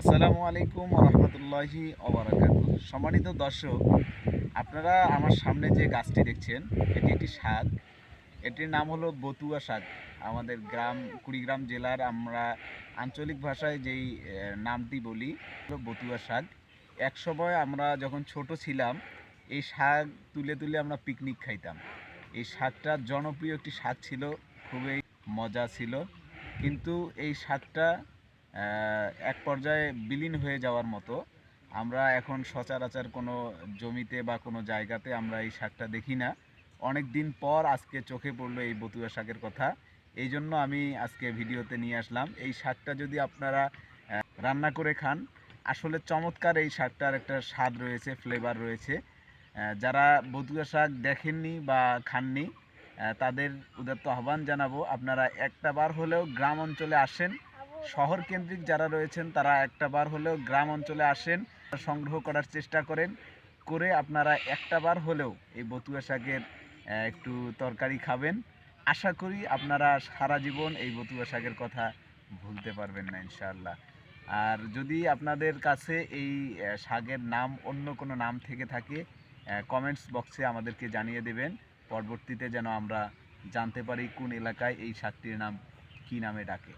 আসসালামু আলাইকুম রহমতুল্লাহি অবরাকাত সম্মানিত দর্শক, আপনারা আমার সামনে যে গাছটি দেখছেন, এটি একটি শাক। এটির নাম হলো বতুয়া শাক। আমাদের গ্রাম, কুড়িগ্রাম জেলার আমরা আঞ্চলিক ভাষায় যেই নামটি বলি বতুয়া শাক। এক সময় আমরা যখন ছোট ছিলাম, এই শাক তুলে তুলে আমরা পিকনিক খাইতাম। এই শাকটা জনপ্রিয় একটি শাক ছিল, খুবই মজা ছিল। কিন্তু এই শাকটা এক পর্যায়ে বিলীন হয়ে যাওয়ার মতো। আমরা এখন সচরাচর কোনো জমিতে বা কোনো জায়গাতে আমরা এই শাকটা দেখি না। অনেক দিন পর আজকে চোখে পড়ল এই বতুয়া শাকের কথা। এই জন্য আমি আজকে ভিডিওতে নিয়ে আসলাম। এই শাকটা যদি আপনারা রান্না করে খান, আসলে চমৎকার এই শাকটার একটা স্বাদ রয়েছে ফ্লেভার রয়েছে। যারা বতুয়া শাক দেখেননি বা খাননি তাদের উদাত্ত আহ্বান জানাব, আপনারা একটা বার হলেও গ্রাম অঞ্চলে আসেন। শহর কেন্দ্রিক যারা রয়েছেন, তারা একটা বার হলেও গ্রাম অঞ্চলে আসেন, সংগ্রহ করার চেষ্টা করেন। করে আপনারা একটা বার হলেও এই বতুয়া শাকের একটু তরকারি খাবেন। আশা করি আপনারা সারা জীবন এই বতুয়া শাকের কথা ভুলতে পারবেন না, ইনশাআল্লাহ। আর যদি আপনাদের কাছে এই শাকের নাম, অন্য কোনো নাম থেকে থাকে কমেন্টস বক্সে আমাদেরকে জানিয়ে দেবেন। পরবর্তীতে যেন আমরা জানতে পারি কোন এলাকায় এই শাকটির নাম, কী নামে ডাকে।